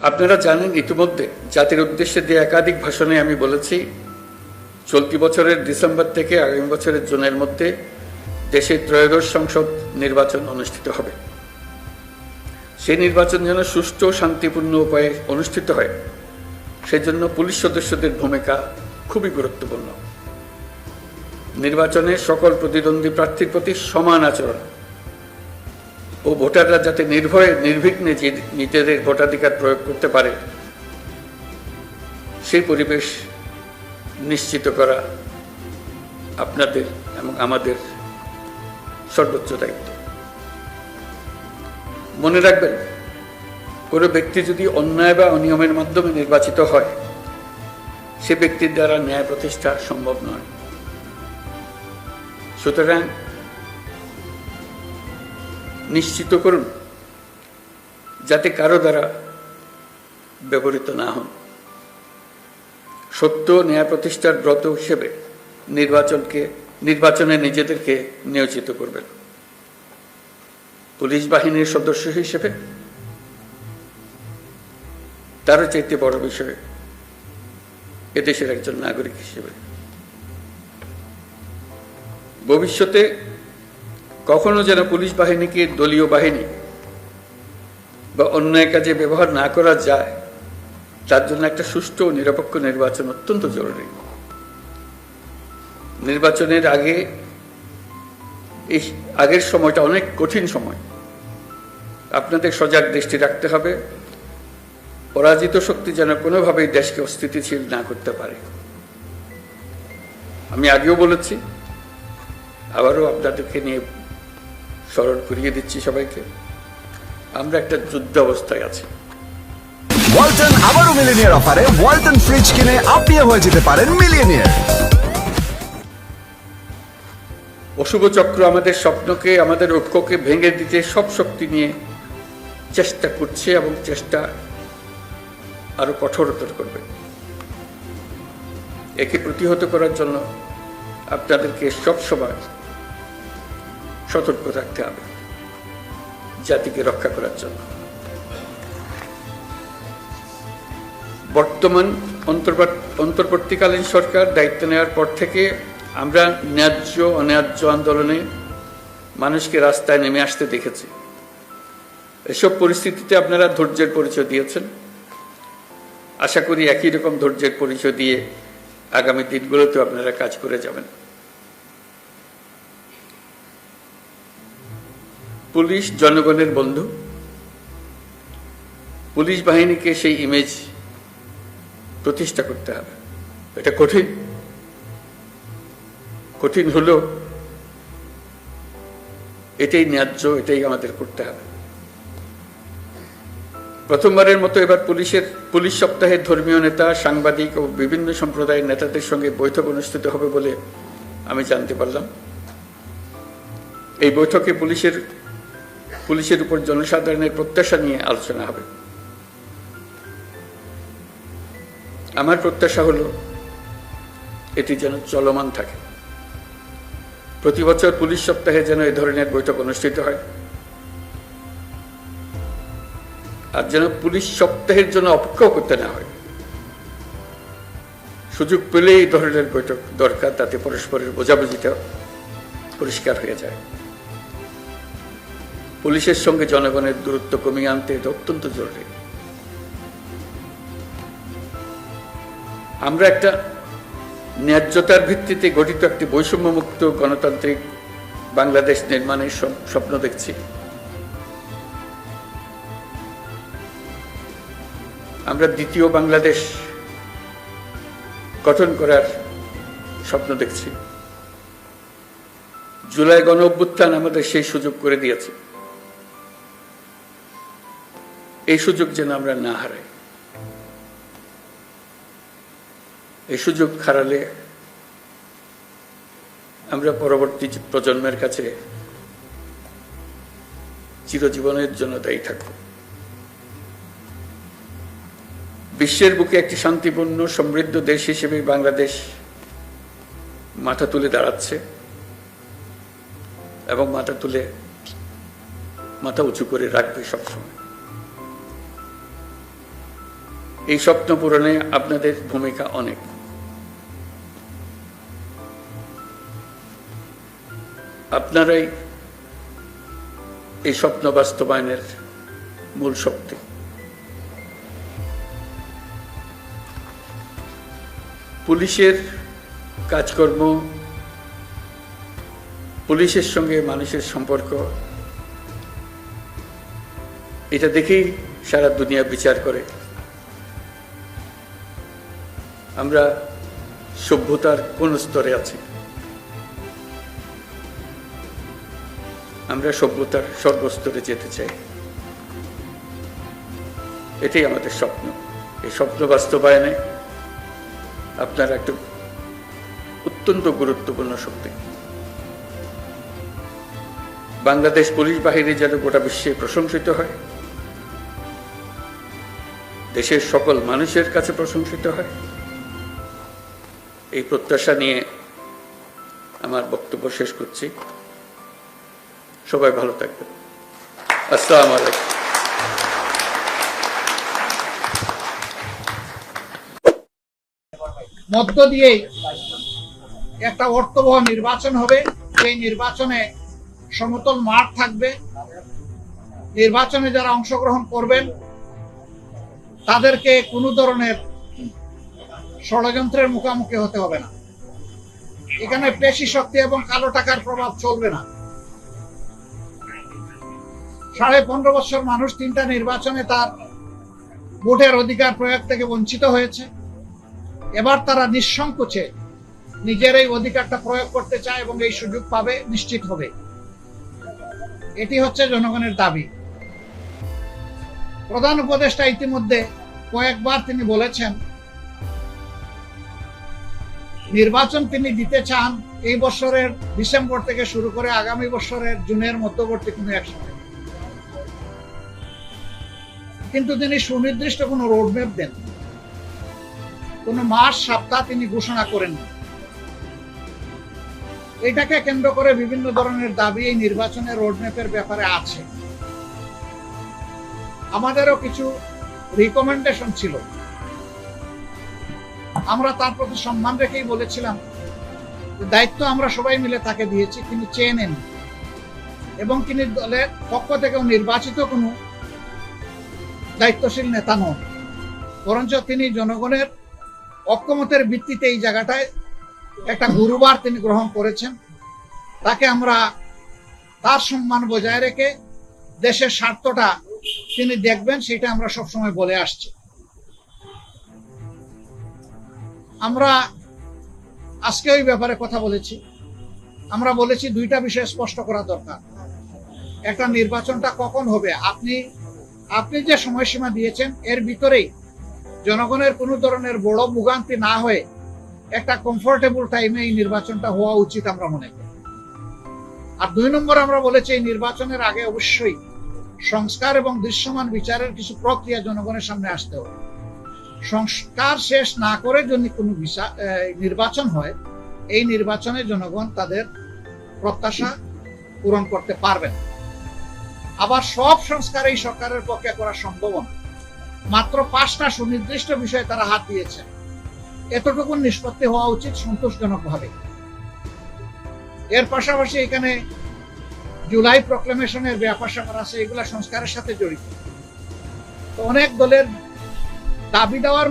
আপনারা জানেন ইতিমধ্যে জাতির উদ্দেশ্যে দিয়ে একাধিক ভাষণে আমি বলেছি, চলতি বছরের ডিসেম্বর থেকে আগামী বছরের জুনের মধ্যে দেশের ত্রয়োদশ সংসদ নির্বাচন অনুষ্ঠিত হবে। সেই নির্বাচন যেন সুষ্ঠু, শান্তিপূর্ণ উপায়ে অনুষ্ঠিত হয়, সেজন্য পুলিশ সদস্যদের ভূমিকা খুবই গুরুত্বপূর্ণ। নির্বাচনে সকল প্রতিদ্বন্দ্বী প্রার্থীর প্রতি সমান আচরণ। ও ভোটাররা যাতে নির্ভয়ে, নির্বিঘ্নে নিজেদের ভোটাধিকার প্রয়োগ করতে পারে, সেই পরিবেশ নিশ্চিত করা আপনাদের এবং আমাদের সর্বোচ্চ দায়িত্ব। মনে রাখবেন, কোনো ব্যক্তি যদি অন্যায় বা অনিয়মের মাধ্যমে নির্বাচিত হয়, সে ব্যক্তির দ্বারা ন্যায় প্রতিষ্ঠা সম্ভব নয়। সুতরাং নিশ্চিত করুন, যাতে কারও দ্বারা ব্যবহৃত না হন। সত্য ন্যায় প্রতিষ্ঠার ব্রত হিসেবে নির্বাচনকে, নির্বাচনে নিজেদেরকে নিয়োজিত করবেন। পুলিশ বাহিনীর সদস্য হিসেবে তারও চাইতে বড় বিষয় এদেশের একজন নাগরিক হিসেবে। ভবিষ্যতে কখনো যেন পুলিশ বাহিনীকে, দলীয় বাহিনী বা অন্যায় কাজে ব্যবহার না করা যায়, তার জন্য একটা সুষ্ঠু ও নিরপেক্ষ নির্বাচন অত্যন্ত জরুরি। নির্বাচনের আগে, এই আগের সময়টা অনেক কঠিন সময়। আপনাদের সজাগ দৃষ্টি রাখতে হবে। পরাজিত শক্তি যেন কোনোভাবেই দেশকে অস্থিতিশীল না করতে পারে। আমি আগেও বলেছি, আবারও আপনাদেরকে নিয়ে স্মরণ করিয়ে দিচ্ছি সবাইকে। আমরা একটা যুদ্ধ অবস্থায় আছি। ওয়ালটন আবারও মিলিনিয়ার অফারে ওয়ালটন ফ্রিজ কিনে আপনিও হয়ে যেতে পারেন মিলিয়নিয়ার। অশুভ চক্র আমাদের স্বপ্নকে আমাদের ঐক্যকে ভেঙে দিতে সব শক্তি নিয়ে চেষ্টা করছে এবং চেষ্টা আরও কঠোরতর করবে। একে প্রতিহত করার জন্য আপনাদেরকে সবসময় সতর্ক থাকতে হবে জাতিকে রক্ষা করার জন্য। বর্তমান অন্তর্বর্তীকালীন সরকার দায়িত্ব নেওয়ার পর থেকে আমরা ন্যায্য, অন্যায্য আন্দোলনে মানুষকে রাস্তায় নেমে আসতে দেখেছি। এসব পরিস্থিতিতে আপনারা ধৈর্যের পরিচয় দিয়েছেন। আশা করি একই রকম ধৈর্যের পরিচয় দিয়ে আগামী দিনগুলোতেও আপনারা কাজ করে যাবেন। পুলিশ জনগণের বন্ধু। পুলিশ বাহিনীকে সেই ইমেজ প্রতিষ্ঠা করতে হবে। এটা কঠিন। কঠিন হলেও এটাই ন্যায্য, এটাই আমাদের করতে হবে। প্রথমবারের মতো এবার পুলিশের, পুলিশ সপ্তাহের ধর্মীয় নেতা, সাংবাদিক ও বিভিন্ন সম্প্রদায়ের নেতাদের সঙ্গে বৈঠক অনুষ্ঠিত হবে বলে আমি জানতে পারলাম। এই বৈঠকে পুলিশের পুলিশের উপর জনসাধারণের প্রত্যাশা নিয়ে আলোচনা হবে। আমার প্রত্যাশা হলো এটি যেন চলমান থাকে। প্রতি বছর পুলিশ সপ্তাহে যেন এই ধরনের বৈঠক অনুষ্ঠিত হয়। আর যেন পুলিশ সপ্তাহের জন্য অপেক্ষাও করতে না হয়। সুযোগ পেলে এই ধরনের বৈঠক দরকার, তাতে পরস্পরের বোঝাবুঝিটা পরিষ্কার হয়ে যায়। পুলিশের সঙ্গে জনগণের দূরত্ব কমিয়ে আনতে এটা অত্যন্ত জরুরি। আমরা একটা ন্যায্যতার ভিত্তিতে গঠিত একটি বৈষম্যমুক্ত গণতান্ত্রিক বাংলাদেশ নির্মাণের স্বপ্ন দেখছি। আমরা দ্বিতীয় বাংলাদেশ গঠন করার স্বপ্ন দেখছি। জুলাই গণ অভ্যুত্থান আমাদের সেই সুযোগ করে দিয়েছে। এই সুযোগ যেন আমরা না হারাই। এই সুযোগ হারালে আমরা পরবর্তী প্রজন্মের কাছে চিরজীবনের জন্য দায়ী থাকব। বিশ্বের বুকে একটি শান্তিপূর্ণ, সমৃদ্ধ দেশ হিসেবে বাংলাদেশ মাথা তুলে দাঁড়াচ্ছে এবং মাথা তুলে মাথা উঁচু করে রাখবে সবসময়। এই স্বপ্ন পূরণে আপনাদের ভূমিকা অনেক। আপনারাই এই স্বপ্ন বাস্তবায়নের মূল শক্তি। পুলিশের কাজকর্ম, পুলিশের সঙ্গে মানুষের সম্পর্ক, এটা দেখেই সারা দুনিয়া বিচার করে। আমরা সভ্যতার কোন স্তরে আছি? আমরা সভ্যতার সর্বস্তরে যেতে চাই। এটাই আমাদের স্বপ্ন। এই স্বপ্ন বাস্তবায়নে আপনার একটা অত্যন্ত গুরুত্বপূর্ণ শক্তি। বাংলাদেশ পুলিশ বাহিনী যেন গোটা বিশ্বে প্রশংসিত হয়, দেশের সকল মানুষের কাছে প্রশংসিত হয় এই প্রত্যাশা নিয়ে আমার বক্তব্য শেষ করছি। সবাই ভালো থাকবেন। আসসালামু আলাইকুম। মধ্য দিয়েই একটা অর্থবহ নির্বাচন হবে। সেই নির্বাচনে সমতল মাঠ থাকবে। নির্বাচনে যারা অংশগ্রহণ করবেন, তাদেরকে কোনো ধরনের ষড়যন্ত্রের মুখোমুখি হতে হবে না। এখানে পেশি শক্তি এবং কালো টাকার প্রভাব চলবে না। সাড়ে পনেরো বছর মানুষ তিনটা নির্বাচনে তার ভোটের অধিকার প্রয়োগ থেকে বঞ্চিত হয়েছে। এবার তারা নিঃসংকোচে নিজের এই অধিকারটা প্রয়োগ করতে চায় এবং এই সুযোগ পাবে, নিশ্চিত হবে। এটি হচ্ছে জনগণের দাবি। প্রধান উপদেষ্টা ইতিমধ্যে কয়েকবার তিনি বলেছেন নির্বাচন তিনি দিতে চান এই বছরের ডিসেম্বর থেকে শুরু করে আগামী বছরের জুনের মধ্যবর্তী কোনো এক সময়। কিন্তু তিনি সুনির্দিষ্ট কোনো রোডম্যাপ দেন কোন মাস, সপ্তাহ তিনি ঘোষণা করেন এটাকে কেন্দ্র করে বিভিন্ন ধরনের দাবি এই নির্বাচনের রোডম্যাপের ব্যাপারে আছে। আমাদেরও কিছু রিকমেন্ডেশন ছিল। আমরা তার প্রতি সম্মান রেখেই বলেছিলাম দায়িত্ব আমরা সবাই মিলে তাকে দিয়েছি তিনি চেয়ে নেন এবং তিনি দলের পক্ষ থেকেও নির্বাচিত কোনো দায়িত্বশীল নেতা নন। বরঞ্চ তিনি জনগণের অক্ষমতের ভিত্তিতে এই জায়গাটায় একটা গুরুবার তিনি গ্রহণ করেছেন। তাকে আমরা তার সম্মান বজায় রেখে দেশের স্বার্থটা তিনি দেখবেন, সেটা আমরা সবসময় বলে আসছি। আমরা আজকে ওই ব্যাপারে কথা বলেছি। আমরা বলেছি দুইটা বিষয় স্পষ্ট করা দরকার। একটা, নির্বাচনটা কখন হবে? আপনি আপনি যে সময়সীমা দিয়েছেন, এর ভিতরেই জনগণের কোনো ধরনের বড় ভোগান্তি না হয়ে একটা কমফোর্টেবল টাইমে এই নির্বাচনটা হওয়া উচিত আমরা মনে করি। আর দুই নম্বর আমরা বলেছি, এই নির্বাচনের আগে অবশ্যই সংস্কার এবং দৃশ্যমান বিচারের কিছু প্রক্রিয়া জনগণের সামনে আসতে হবে। সংস্কার শেষ না করে যদি কোনো নির্বাচন হয়, এই নির্বাচনে জনগণ তাদের প্রত্যাশা পূরণ করতে পারবে না। আবার সব সংস্কার এই সরকারের পক্ষে করা সম্ভব না। মাত্র পাঁচটা সুনির্দিষ্ট বিষয়ে তারা হাত দিয়েছে। এতটুকু নিষ্পত্তি হওয়া উচিত সন্তোষজনক ভাবে এর পাশাপাশি এখানে জুলাই প্রক্লেমেশনের ব্যাপার স্যাপার আছে, এগুলা সংস্কারের সাথে জড়িত। তো অনেক দলের দাবি দেওয়ার